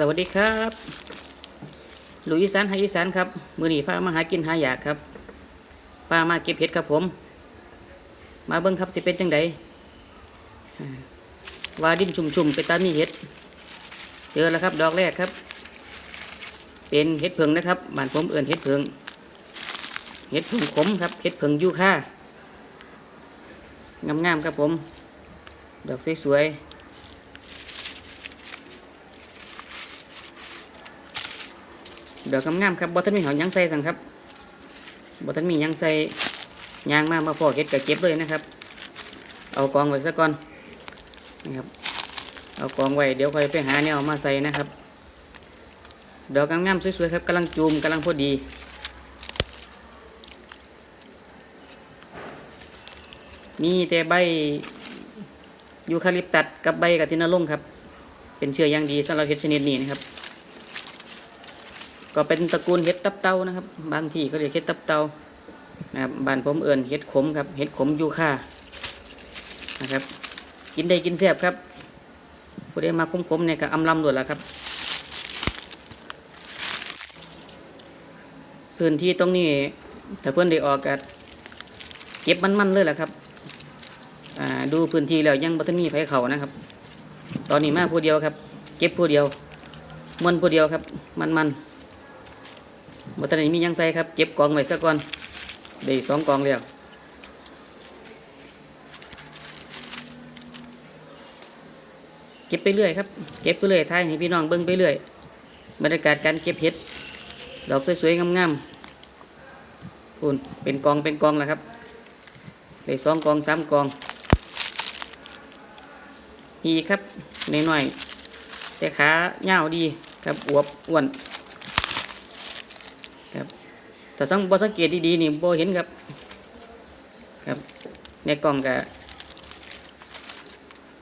สวัสดีครับหลุยอีสานไฮอีสานครับ มือหนีพามาหากินหาอยากครับพามาเก็บเห็ดครับผม มาเบิ้งครับสิเป็นจังไดว่าดินชุ่มๆไปตามมีเห็ด เจอแล้วครับ ดอกแรกครับ เป็นเห็ดเพิงนะครับบ้านผมเอื่นเห็ดเพิงเห็ดเพิงขมครับเห็ดเพิงยูค่างามๆครับผม ดอกสวยๆ เดอกงามๆครับบ่ทันมีหอยยังใส่สั่งครับบ่ทันมีหยังใส่ยางมามาพอเก็ดก็เก็บเลยนะครับ เอากองไว้ซะก่อนนะครับ เอากองไว้เดี๋ยวค่อยไปหาแนวมาใส่นะครับดอกงามๆสวยๆครับกำลังจูมกำลังพอดีมีแต่ใบยูคาลิปตัสกับใบกะทินาลงครับ เป็นเชื้ออย่างดีสำหรับเห็ดชนิดนี้นะครับ ก็เป็นตระกูลเห็ดตับเต้านะครับ บางที่เขาเรียกเห็ดตับเต้านะครับบ้านผมเอิญเห็ดขมครับเห็ดขมยูคานะครับ กินได้กินแซ่บครับผู้ใดมาขมขมๆเนี่ยก็อำลำด่วนแล้วครับ พื้นที่ตรงนี้ถ้าเพื่อนได้ออกก็เก็บมันๆเลยแหละครับดูพื้นที่แล้วยังบัทันมีไผเขานะครับ ตอนนี้มาผู้เดียวครับ เก็บผู้เดียวมวนผู้เดียวครับ มันๆ บัตรนี้มียังใส่ครับ เก็บกองไว้ซะก่อนได้สองกองแล้วเก็บไปเรื่อยครับ เก็บไปเรื่อยทายให้พี่น้องเบิ่งไปเรื่อย บรรยากาศการเก็บเห็ด ดอกสวยๆ งามๆคุณเป็นกองเป็นกองแล้วครับได้สองกองสามกองมีครับน้อยๆแต่ขาเงาดีครับอวบอ้วน แต่สังบสังเกตดีๆนี่บเห็นครับ ครับในกล้องก็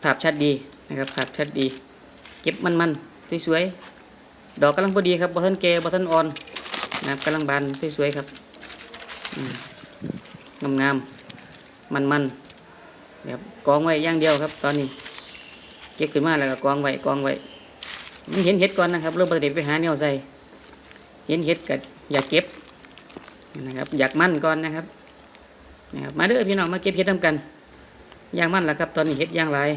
ภาพชัดดีนะครับภาพชัดดี เก็บมันๆสวยๆดอกกำลังพอดีครับบ่ทันแก่บ่ทันออนนะครับกำลังบานสวยๆครับอืมงามๆมันๆครับกองไว้อย่างเดียวครับ ตอนนี้ เก็บขึ้นมาแล้วก็กองไว้กองไว้มันเห็นเห็ดก่อนนะครับเริ่มปฏิไปหาแนวใส่เห็นเห็ดก็อย่าเก็บ นะครับอยากมั่นก่อนนะครับนะครับมาเด้อพี่น้องมาเก็บเห็ดทำกันย่างมั่นแล้วครับ ตอนนี้เห็ดย่างลาย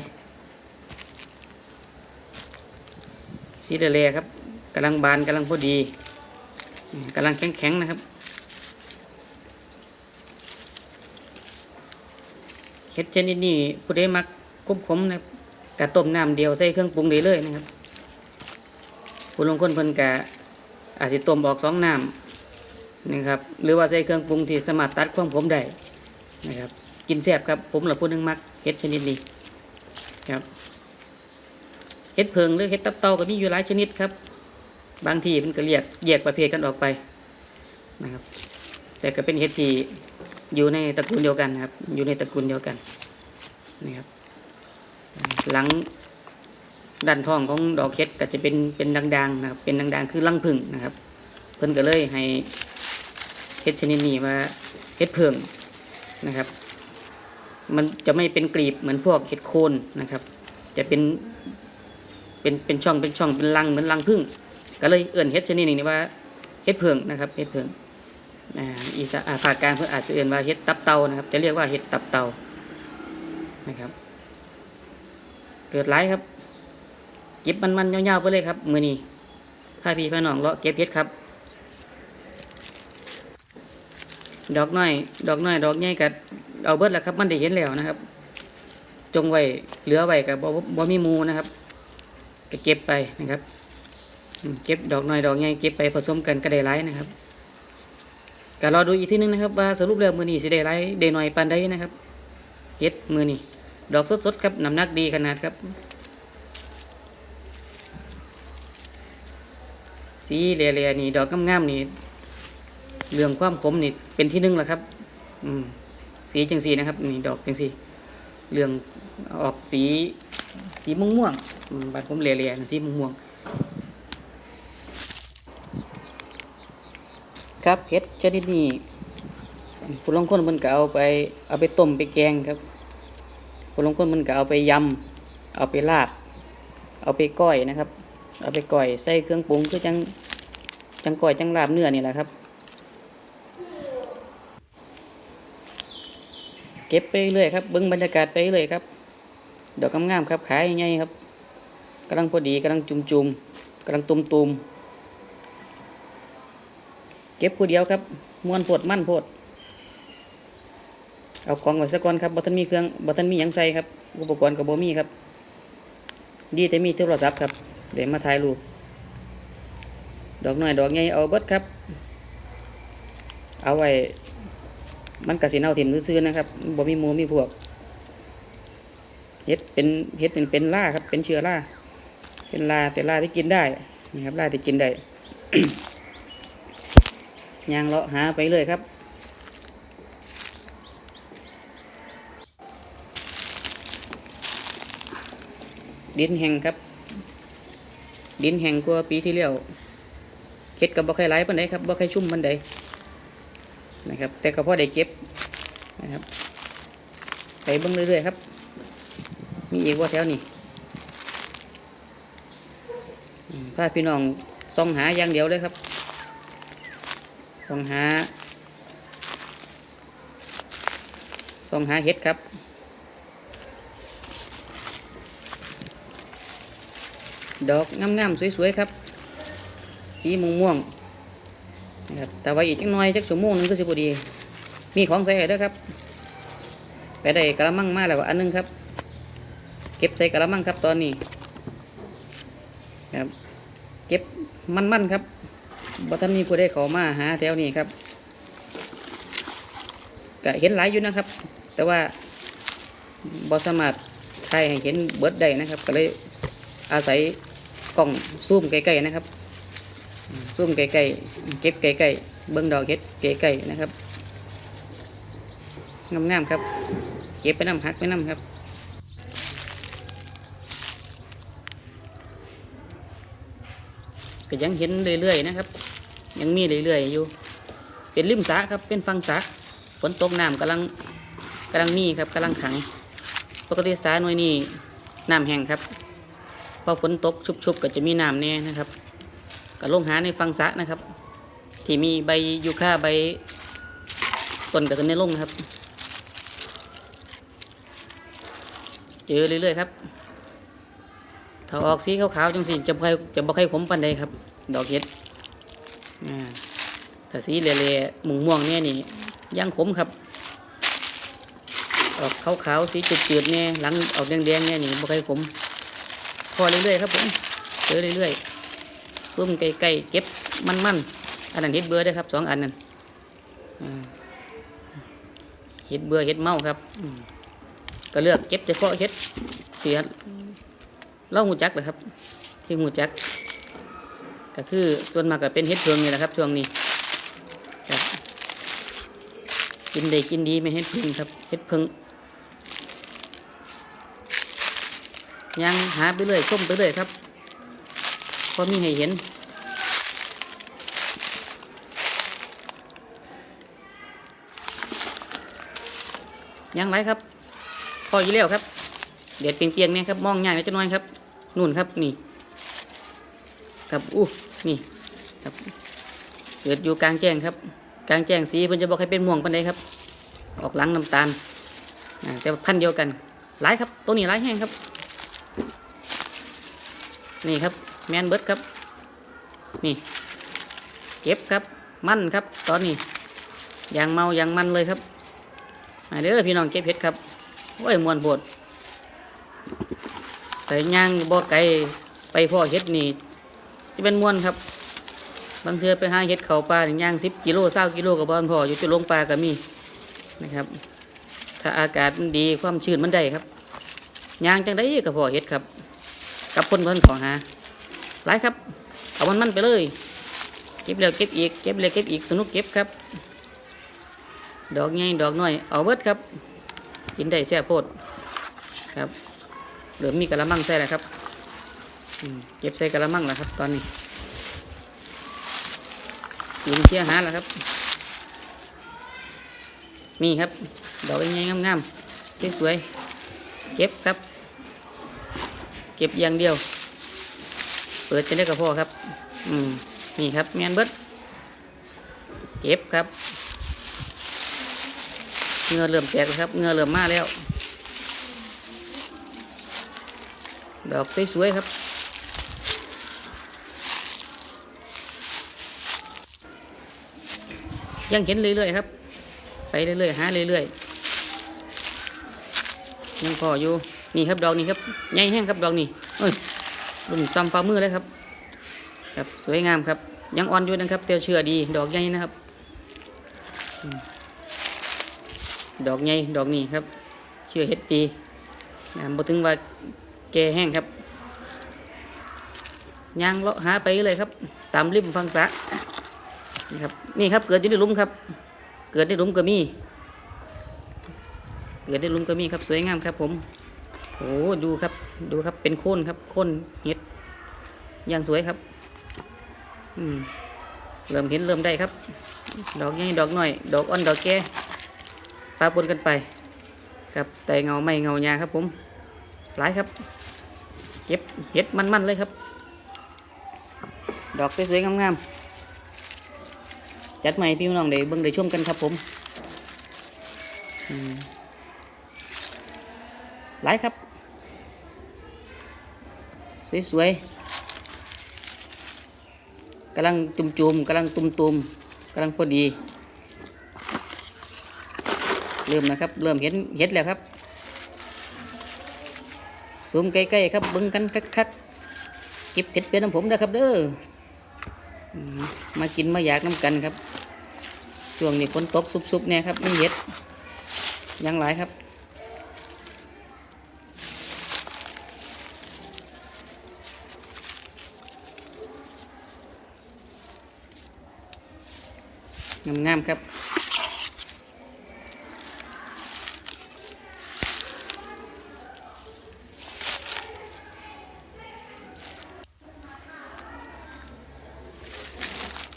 สีเดลครับกำลังบานกำลังพอดีกำลังแข็งแข็งๆนะครับเห็ดชนิดนี้ผู้ใดมักคุ้มขมนะครับกะต้มน้ำเดียวใส่เครื่องปรุงได้เลยนะครับผู้ลงคนเพิ่นกะอาจจะต้มออกสองน้ำ นะครับหรือว่าใส่เครื่องปรุงที่สามารถตัดความขมได้นะครับกินแซ่บครับผมหลับพูดนึงมักเห็ดชนิดนี้ครับเห็ดเพิงหรือเห็ดตับเต่าก็มีอยู่หลายชนิดครับ บางทีมันก็เรียกแยกประเภทกันออกไปนะครับแต่ก็เป็นเห็ดที่อยู่ในตระกูลเดียวกันครับ อยู่ในตระกูลเดียวกันนะครับหลังด้านท้องของดอกเห็ดก็จะเป็นเป็นด่างๆนะครับเป็นด่างๆ คือรังผึ่งนะครับ เพิ่นก็เลยให้ เห็ดชนิดนี้ว่าเห็ดเพิงนะครับ มันจะไม่เป็นกลีบเหมือนพวกเห็ดโคนนะครับ จะเป็นเป็นเป็นช่องเป็นช่องเป็นรังเหมือนรังผึ้งก็เลยเอื่นเห็ดชนิดนี้ว่าเห็ดเพิงนะครับเห็ดเพิงอ่าอีสาอ่าภาคกลางเพื่นอาจจะเอื่นว่าเห็ดตับเตานะครับ จะเรียกว่าเห็ดตับเตานะครับ เกิดหลายครับ เก็บมันๆยาวๆไปเลยครับมือนี้พาพี่พาน้องเลาะเก็บเห็ดครับ ดอกน้อย ดอกน้อย ดอกใหญ่กัเอาเบิดแล้วครับ มันได้เห็นแล้วนะครับ จงไว้เหลือไว้กับบ่บ่มีมูนะครับก็เก็บไปนะครับเก็บดอกน้อยดอกใหญ่เก็บไปผสมกันก็ได้หลายนะครับก็รอดูอีกทีนึงนะครับว่าสรุปแล้วมือนี้สิได้หลายได้น้อยปานใดนะครับเห็ดมือนี้ดอกสดๆครับน้ำหนักดีขนาดครับ สีเรียๆนี่ดอกงามๆนี่ เรื่องความขมนี่เป็นที่หนึ่งแหละครับ อืมสีจังสีนะครับ นี่ดอกจังสีเรื่องออกสีสีม่วงม่วงบัดผมเรียๆสีม่วงม่วงครับเห็ดชนิดนี้ผู้ลางคนมันก็เอาไปเอาไปต้มไปแกงครับผู้ลางคนมันก็เอาไปยำเอาไปลาบ เอาไปก้อยนะครับ เอาไปก่อยใส่เครื่องปรุงคือจังจังก่อยจังลาบเนื้อนี่แหละครับ เก็บไปเรื่อยครับเบิ้งบรรยากาศไปเรื่อยครับดอกงามๆครับขายใหญ่ๆครับกำลังพอดีกำลังจุ่มๆกำลังตุ่มๆเก็บผู้เดียวครับม้วนโพดมั่นโพดเอาของไว้ซะก่อนครับบ่ทันมีเครื่องบ่ทันมียังใส่ครับอุปกรณ์ก็บ่มีครับ ดีแต่มีโทรศัพท์ครับเดี๋ยวมาถ่ายรูปดอกหน้อยดอกใหญ่เอาเบิดครับ เอาไว้ มันกสิเน่าถิ่มซื่อนะครับบ่มีมูมีพวกเฮ็ดเป็นเฮ็ดเป็นเป็นล่าครับ เป็นเชื้อราเป็นลาเป็นลาที่กินได้นี่ครับลาที่กินได้ยางเลาะหาไปเลยครับดินแห้งครับ ดินแห้งกว่าปีที่แล้วเข็ดกับบ่ค่ไหลปานใดครับบ่ค่ชุ่มปานใด นะครับ แต่ก็พอได้เก็บนะครับ ไปเบิ่งเรื่อยๆครับ มีอีกว่าแถวนี้อืมพาพี่น้องส่องหาอย่างเดียวเลยครับส่องหาส่องหาเห็ดครับดอกงามๆสวยๆครับสีม่วงม่วงๆ ครับแต่ว่าอีกจักน่อยจักชั่วโมงหนึงก็สิบดี มีของใส่ให้เด้อครับ ไปได้กระมังมาแล้วอันนึงครับ เก็บใส่กระมังครับตอนนี้ครับเก็บมันๆครับบัท่านนี้ผู้ได้เขามาหาแถวนี้ครับก็เห็นหลายอยู่นะครับ แต่ว่าบอสามารถถ่ายให้เห็นเบิร์ดได้นะครับ ก็เลยอาศัยกล้องซูมใกล้ๆนะครับ ซูมใกล้ๆเก็บใกล้ๆเบิ้งดอกเห็ดใกล้ๆนะครับงามๆครับ เก็บไปน้ำหักไปน้ำครับก็ยังเห็นเรื่อยๆนะครับ ยังมีเรื่อยๆอยู่ เป็นริมสระครับเป็นฟังสระฝนตกน้ำกำลังกำลังมีครับกำลังขัง ปกติสระหน่วยนี้น้ำแห้งครับพอฝนตกชุบๆก็จะมีน้ำแน่นะครับ ก็ลงหาในฟังสะนะครับ ที่มีใบยูคาใบต้นกับต้นในลงนะครับ เจอเรื่อยๆครับ ถ้าออกสีขาวๆจังสิจะบ่ค่อยจะบ่ค่อยขมปานใดครับ ดอกเห็ดถ้าสีเละๆม่วงม่วงๆเนี่ยนี่ย่างขมครับ ออกขาวๆสีจืดๆเนี่ยหลังออกแดงๆเนี่ยนี่บ่ค่อยขมพอเรื่อยๆครับผมเจอเรื่อยๆ ซุ่มใกล้ๆเก็บมันๆอันนั้นเห็ดเบื่อเด้ครับสองอันนั้นเห็ดเบื่อเห็ดเมาครับก็เลือกเก็บเฉพาะเห็ดเสียเล่าหูจักเลยครับ ที่หูจัก ก็คือส่วนมากก็เป็นเฮ็ดเพิงนี่แหละครับช่วงนี้ครับกินได้กินดีไม่เฮ็ดเพิงครับเฮ็ดเพิงยังหาไปเรื่อยชมไปเรื่อยครับ พอมีให้เห็น ยังไรครับ พออยู่แล้วครับ เด็ดเปียงๆเนี่ยครับ มองง่ายนิดหน่อยครับนู่นครับนี่ ครับอู้นี่ ครับเกิดอยู่กลางแจ้งครับ กลางแจ้งสีเพิ่นจะบอกให้เป็นม่วงปานใดครับ ออกหลังน้ำตาลแต่พันเดียวกันหลายครับ ตัวนี้หลายแห้งครับ นี่ครับ แมนเบิร์ดครับ นี่ เก็บครับ มันครับ ตอนนี้ยางเมายางมันเลยครับมาเด้อพี่น้องเก็บเห็ดครับโอ้ยมวนโบดแต่ย่างบ่ไกลไปพ่อเห็ดนี่จะเป็นมวนครับ บางเทือไปหาเห็ดเขาป่านี่ย่างสิบกิโลเศร้ากิโลกับบ้านพ่ออยู่จุดลงปลาก็มีนะครับ ถ้าอากาศมันดีความชื้นมันได้ครับย่างจังได้กับพ่อเห็ดครับ กับคนเพิ่อนขอหา หลายครับเอามันมันไปเลย เก็บแล้วเก็บอีกเก็บแล้วเก็บอีกสนุกเก็บครับ ดอกใหญ่ดอกน้อยเอาเบิดครับ กินได้แซ่บโพดครับเหลือมีกะละมังใส่แล้วครับเก็บใส่กะละมังแล้วครับ ตอนนี้กินเชี่ยหาแล้วครับ มีครับ ดอกใหญ่งามๆสวยๆเก็บครับ เก็บอย่างเดียว เปิดจะได้กับพ่อครับ อืมนี่ครับแมนเบิดเก็บครับเงือเริ่มแตกครับเงือเริ่มมาแล้ว ดอกสวยๆครับยังเห็นเรื่อยๆครับ ไปเรื่อยๆหาเรื่อยๆยังพออยู่นี่ครับดอกนี้ครับใหญ่แห้งครับดอกนี้เอ้ย รุ่นซ้ำฝ่ามือเลยครับครับสวยงามครับ ยังอ่อนอยู่นะครับเตียวเชื่อดี ดอกใหญ่นะครับ ดอกใหญ่ดอกนี้ครับ เชื่อเฮ็ดปีนะบ่ถึงว่าแก่แห้งครับย่างเลาะหาไปเลยครับ ตามริมฟังสระนี่ครับนี่ครับ เกิดอยู่ในลุมครับ เกิดในลุมก็มี เกิดในลุมก็มีครับ สวยงามครับผม โอ้ดูครับดูครับเป็นโคนครับโคนเห็ดอย่างสวยครับ อืมเริ่มเห็นเริ่มได้ครับ ดอกใหญ่ดอกหน้อย ดอกอ่อนดอกแก่ปะปนกันไปครับแต่เงาไม่เงาหญ้าครับผมหลายครับ เก็บเห็ดมันๆเลยครับ ดอกสวยๆงามๆจัดใหม่พี่น้องได้เบิ่งได้ชมกันครับผมหลายครับ สวยๆกำลังจุ่มๆกำลังตุ่มๆกำลังพอดี เริ่มนะครับ เริ่มเห็นเห็ดแล้วครับซูมใกล้ๆครับบิ้งกันคักๆเก็บเห็ดเป็นน้ำผมนะครับ เด้อมากินมาอยากน้ำกันครับช่วงนี้ฝนตกซุบๆเนี่ยครับไมีเห็ดยังหลายครับ งามๆครับ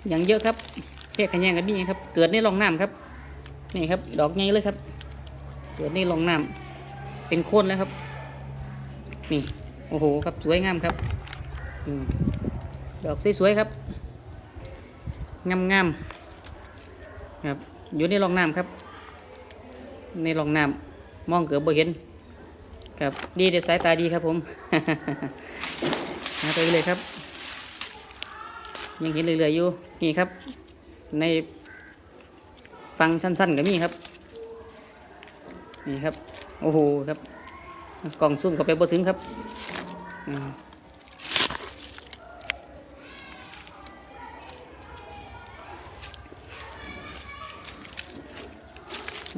อย่างเยอะครับเพศขยงกันนี่ครับ เกิดในร่องน้ำครับ นี่ครับ ดอกใหญ่เลยครับ เกิดในร่องน้ำเป็นโคนแล้วครับ นี่ โอ้โหครับสวยงามครับอดอกสวยๆครับ งามๆ ครับ อยู่ในร่องน้ำครับ ในร่องน้ำมองเกือบบ่เห็น ครับดีเด็ดสายตาดีครับผมหาไปเลยครับ ยังเห็นเรื่อยๆอยู่นี่ครับ ในฟังสั้นๆก็มีครับนี่ครับ โอ้โหครับ กล่องซุ่มเข้าไปบ่ถึงครับ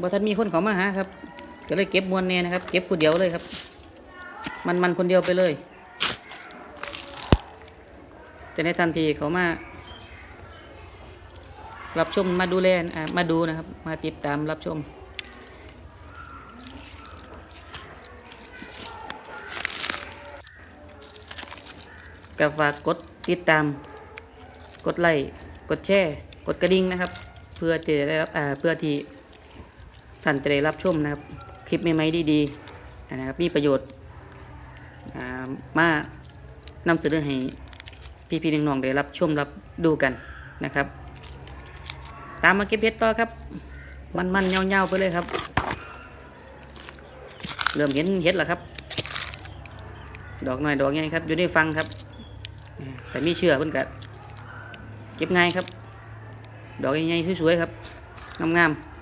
บ่ทันมีคนเขามาหาครับก็เลยเก็บมวลแน่นะครับ เก็บผู้เดียวเลยครับ มันมันคนเดียวไปเลยแต่ในทันทีเขามารับชมมาดูแลอ่ามาดูนะครับ มาติดตามรับชม ก็ฝากกดติดตาม กดไลค์กดแชร์ กดกระดิ่งนะครับ เพื่อจะได้รับเพื่อที่ ท่านจะได้รับชมนะครับ คลิปใหม่ๆดีๆนะครับมีประโยชน์อ่ามานำเสนอให้พี่ๆน้องๆได้รับชมรับดูกันนะครับ ตามมาเก็บเห็ดต่อครับ มันๆเงาๆไปเลยครับ เริ่มเห็นเห็ดแล้วครับ ดอกหน่อยดอกใหญ่ครับ อยู่ในฟังครับ แต่มีเชื่อเพิ่อนกะเก็บง่ายครับ ดอกใหญ่ๆสวยๆครับงามๆ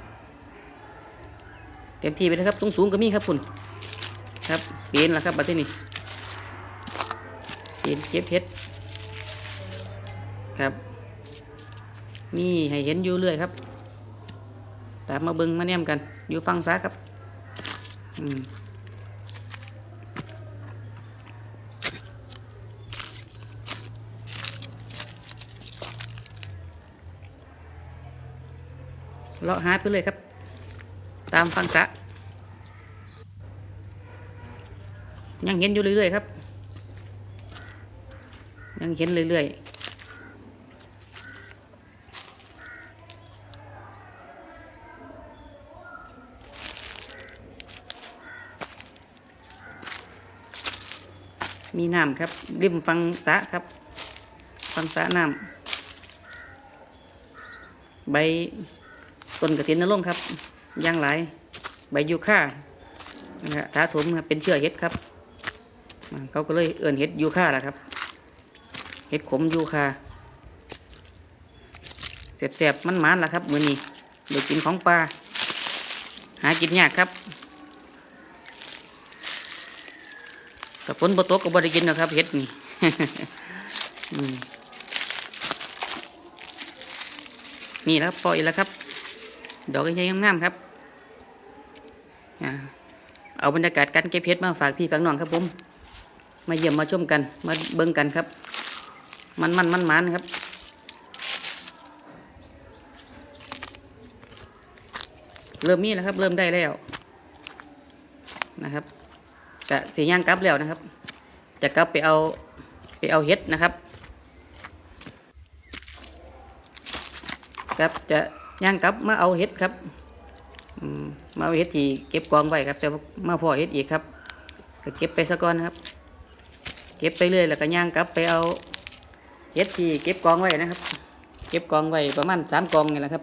เต็มที่ไปเลยครับสูงๆก็มีครับคุณครับเปลี่ยนแล้วครับบัดนี้ปีนเก็บเห็ดครับมีให้เห็นอยู่เรื่อยครับตามมาเบิงมาแนมกัน อยู่ฟังซ้ายครับอืมเลาะหาไปเลยครับ ตามฟังซะยังเห็นอยู่เรื่อยๆครับ ยังเห็นเรื่อยๆมีน้ำครับ ริมฟังสะครับ ฟังสะน้ำใบต้นกระถินนรงค์ครับ ย่างหลาย ใบยูคานะฮะถาถมครับเป็นเชื้อเห็ดครับ เขาก็เลยเอื่นเห็ดยูคาแหละครับ เห็ดขมยูคาเสียบๆมันมันละครับมือนี้เด็กกินของปลาหากินยากครับกับฝนบ่ตกก็บ่ได้กินนะครับเห็ดนี่นี่แล้วปล่อยแล้วครับ ดอกใหญ่ๆงามๆครับเอาบรรยากาศการเก็บเห็ดมาฝากพี่ฝากน้องครับผม มาเยี่ยมมาชมกัน มาเบิ่งกันครับ มันมันมันมันครับ เริ่มมีแล้วครับ เริ่มได้แล้วนะครับจะสีย่างกลับแล้วนะครับ จะกลับไปเอาไปเอาเห็ดนะครับครับจะ ย่างกับมาเอาเห็ดครับมาเอาเห็ดที่เก็บกองไว้ครับ แต่มาพอเห็ดอีกครับก็เก็บไปซะก่อนครับ เก็บไปเรื่อยแล้วก็ย่างกลับไปเอาเห็ดที่เก็บกองไว้นะครับ เก็บกองไว้ประมาณสามกองนี่แหละครับ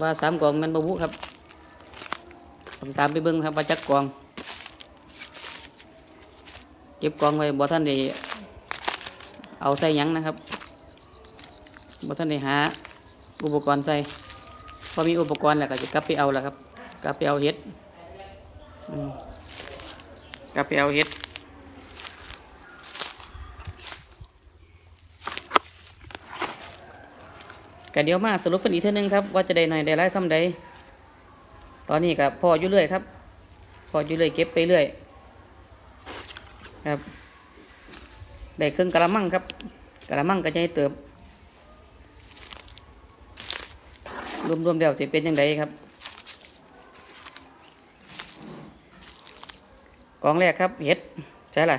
ว่าสามกองมันบวุครับผมตามไปเบิ้งครับว่าจักกอง เก็บกองไว้บ่ท่านได้เอาใส่ยังนะครับบ่ท่านได้หาอุปกรณ์ใส่ พอมีอุปกรณ์แล้วก็จะกลับไปเอาแล้วครับ กลับไปเอาเห็ดกลับไปเอาเห็ดก็เดี๋ยวมาสรุปกันอีกเท่านึงครับว่าจะได้หน่อยได้ไรซ้ำใดตอนนี้กับพออยู่เรื่อยครับ พออยู่เรื่อยเก็บไปเรื่อยครับได้เครื่องกระมังครับกระมังก็จะให้เติบ รวมๆเดียวสิเป็นยังไงครับ กองแรกครับเห็ดใช่ล่ะ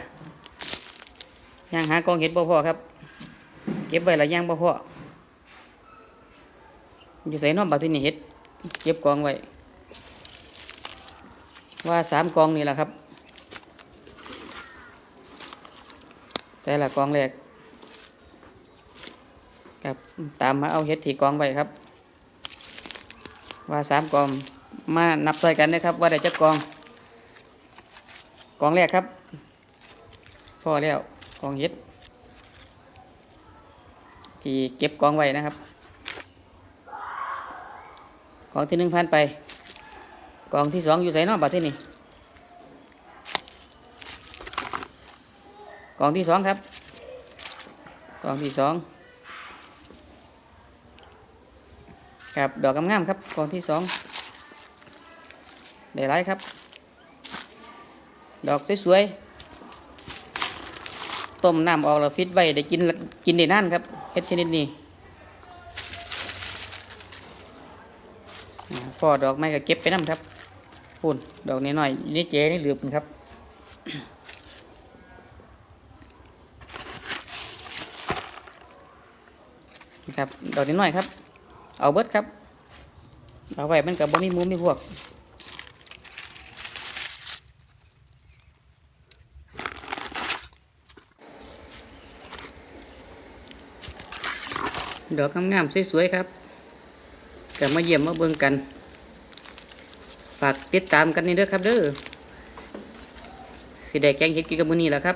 ย่างหากองเห็ดบ่พอครับ เก็บไว้ละย่างบ่พออยู่ใส่นอกบักที่นี่เฮ็ด เก็บกองไว้ ว่าสามกองนี่แหละครับใส่ละกองแรกครับตามมาเอาเฮ็ดที่กองไว้ครับ ว่าสามกองมานับใส่กันนะครับ ว่าได้จักกองกองแรกครับพอแล้วกองเฮ็ด ที่เก็บกองไว้นะครับกองที่หนึ่งผ่านไปกองที่สองอยู่ใส่นอกบัดที่นี่กองที่สองครับกองที่สอง ครับดอกงามๆครับกองที่สองได้ไรครับ ดอกสวยๆต้มน้ำออกแล้วฟิตไว้ได้กินกินได้นานครับเฮ็ดชนิดนี้พอดอกไม้ก็เก็บไปน้ำครับปุ่นดอกนี้หน่อยอยู่นี่เจนี่เหลือปุ่นครับครับดอกนี้หน่อยครับ เอาเบิดครับ เอาไว้มันกับบ่มีมุมมีพวก ดอกงามๆสวยๆครับก็มาเยี่ยมมาเบิ่งกัน ฝากติดตามกันนี่เด้อครับเด้อสิได้แกงเห็ดกินกับมื้อนี้แหละครับ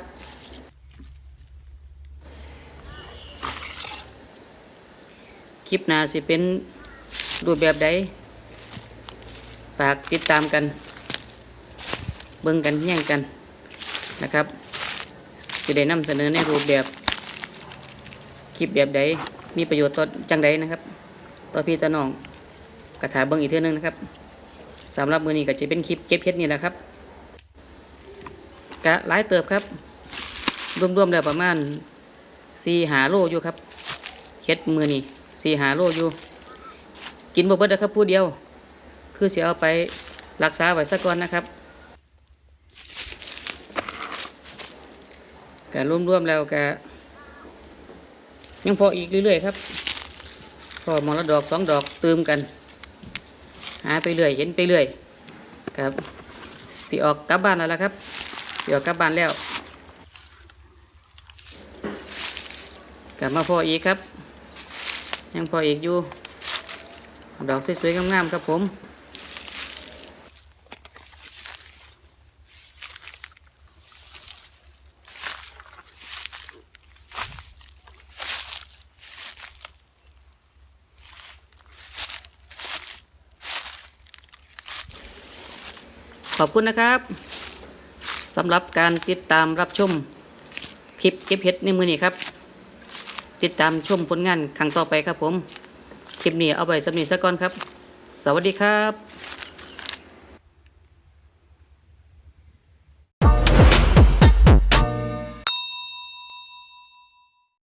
คลิปหน้าสิเป็นรูปแบบใดฝากติดตามกัน เบิ่งกันแย่งกันนะครับสิได้นำเสนอในรูปแบบคลิปแบบใดมีประโยชน์ต่อจังใดนะครับ ต่อพี่ต่อน้องกระถาเบิ้งอีกเท่านึงนะครับสำหรับมือนี้ก็จะเป็นคลิปเก็บเห็ดนี่แหละครับกะหลายเติบครับ รวมๆแล้วประมาณสี่หาโลอยู่ครับเห็ดมือนี่ สี่หาโลอยู่ กินบ่เบิดนะครับผู้เดียว คือเสียเอาไปรักษาไว้สักก่อนนะครับกะรวมๆแล้วกยังพออีกเรื่อยๆครับ พอมอละดอกสองดอกเติมกัน หาไปเรื่อยเห็นไปเรื่อยครับสิออกกลับบ้านแล้วล่ะครับสิออกกลับบ้านแล้วกลับมาพออีกครับ ยังพออีกอยู่ ดอกสวยๆงามๆครับผมขอบคุณนะครับสำหรับการติดตามรับชมคลิปเก็บเห็ดในมือนี้ครับ ติดตามชมผลงานครั้งต่อไปครับผม คลิปนี้เอาไปสำนีสักก่อนครับ สวัสดีครับ